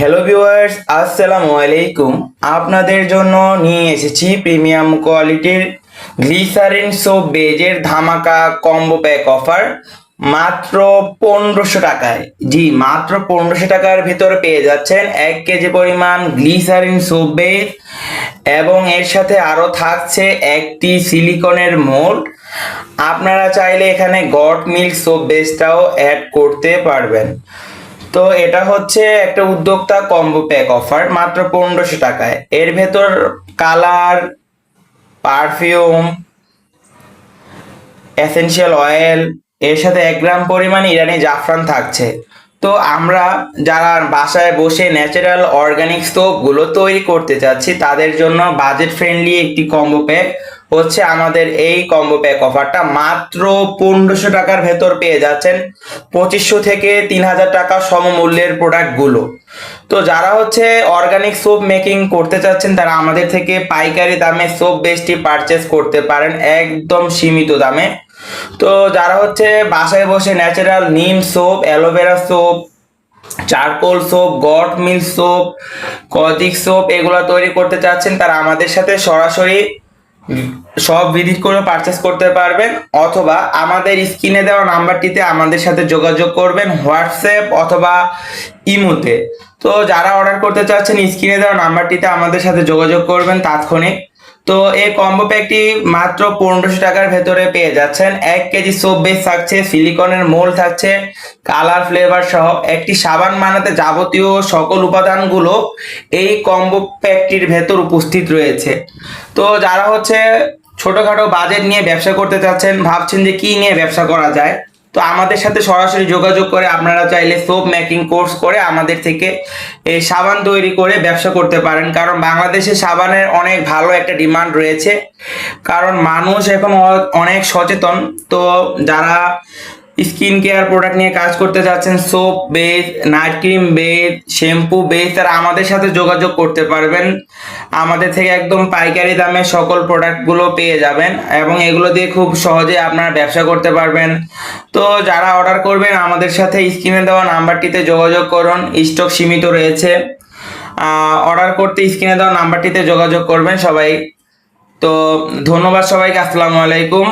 Hello viewers আসসালামু আলাইকুম আপনাদের জন্য নিয়ে এসেছি প্রিমিয়াম কোয়ালিটির গ্লিসারিন সোপ বেজের ধামাকা কম্বো প্যাক অফার মাত্র পনেরোশো টাকায়। জি, মাত্র পনেরোশো টাকার ভিতরে পেয়ে যাচ্ছেন এক কেজি পরিমাণ গ্লিসারিন সোপ বেজ এবং এর সাথে আরও থাকছে একটি সিলিকনের মোল্ড আপনারা চাইলে এখানে গট মিল্ক সোপ বেজটাও অ্যাড করতে পারবেন। তো এটা হচ্ছে একটা উদ্যোক্তা কম্বো প্যাক অফার মাত্র পনেরোশো টাকায়। এর ভেতর কালার পারফিউম এসেনশিয়াল অয়েল এর সাথে এক গ্রাম পরিমাণ ইরানি জাফরান থাকছে। তো আমরা যারা বাসায় বসে ন্যাচারাল অর্গানিকগুলো তৈরি করতে চাচ্ছি, তাদের জন্য বাজেট ফ্রেন্ডলি একটি কম্বো প্যাক হচ্ছে আমাদের এই কম্বো প্যাক অফারটা মাত্র পনেরোশো টাকার ভেতর পেয়ে যাচ্ছেন পঁচিশশো থেকে তিন হাজার টাকা সমমূল্যের প্রোডাক্টগুলো তো যারা হচ্ছে অর্গানিক সোপ মেকিং করতে চাচ্ছেন, তারা আমাদের থেকে পাইকারি দামে সোপ বেসটি পারচেস করতে পারেন একদম সীমিত দামে। তো যারা হচ্ছে বাসায় বসে natural neem soap aloe vera soap charcoal soap goat milk soap kojic soap এগুলো তৈরি করতে চাচ্ছেন, তারা আমাদের সাথে সরাসরি সব ভিজিট করে পারচেস করতে পারবেন, অথবা আমাদের স্ক্রিনে দেওয়া নাম্বারটিতে আমাদের সাথে যোগাযোগ করবেন হোয়াটসঅ্যাপ অথবা ইমোতে। তো যারা অর্ডার করতে চাচ্ছেন স্ক্রিনে দেওয়া নাম্বারটিতে আমাদের সাথে যোগাযোগ করবেন, তাৎক্ষণিক তো এই কম্বো প্যাকটি মাত্র পনেরোশো টাকার ভেতরে পেয়ে যাচ্ছেন। এক কেজি সোপ বেস থাকছে সিলিকনের মোল থাকছে কালার ফ্লেভার সহ। একটি সাবান বানাতে যাবতীয় সকল উপাদানগুলো এই কম্বো প্যাকটির ভেতর উপস্থিত রয়েছে। তো যারা হচ্ছে ছোটখাটো বাজেট নিয়ে ব্যবসা করতে চাচ্ছেন, ভাবছেন যে কি নিয়ে ব্যবসা করা যায়? তো আমাদের সাথে সরাসরি যোগাযোগ করে আপনারা চাইলে সোপ মেকিং কোর্স করে আমাদের থেকে এই সাবান তৈরি করে ব্যবসা করতে পারেন। কারণ বাংলাদেশে সাবানের অনেক ভালো একটা ডিমান্ড রয়েছে। কারণ মানুষ এখন অনেক সচেতন। তো যারা স্কিন কেয়ার প্রোডাক্ট নিয়ে কাজ করতে চাচ্ছেন soap base night cream base shampoo base তারা আমাদের সাথে যোগাযোগ করতে পারবেন। আমাদের থেকে একদম পাইকারি দামে সকল প্রোডাক্টগুলো পেয়ে যাবেন এবং এগুলো দিয়ে খুব সহজে আপনারা ব্যবসা করতে পারবেন। তো যারা অর্ডার করবেন, আমাদের সাথে স্ক্রিনে দেওয়া নাম্বারটিতে যোগাযোগ করুন, স্টক সীমিত রয়েছে। অর্ডার করতে স্ক্রিনে দেওয়া নাম্বারটিতে যোগাযোগ করবেন সবাই। তো ধন্যবাদ সবাইকে, আসসালামু আলাইকুম।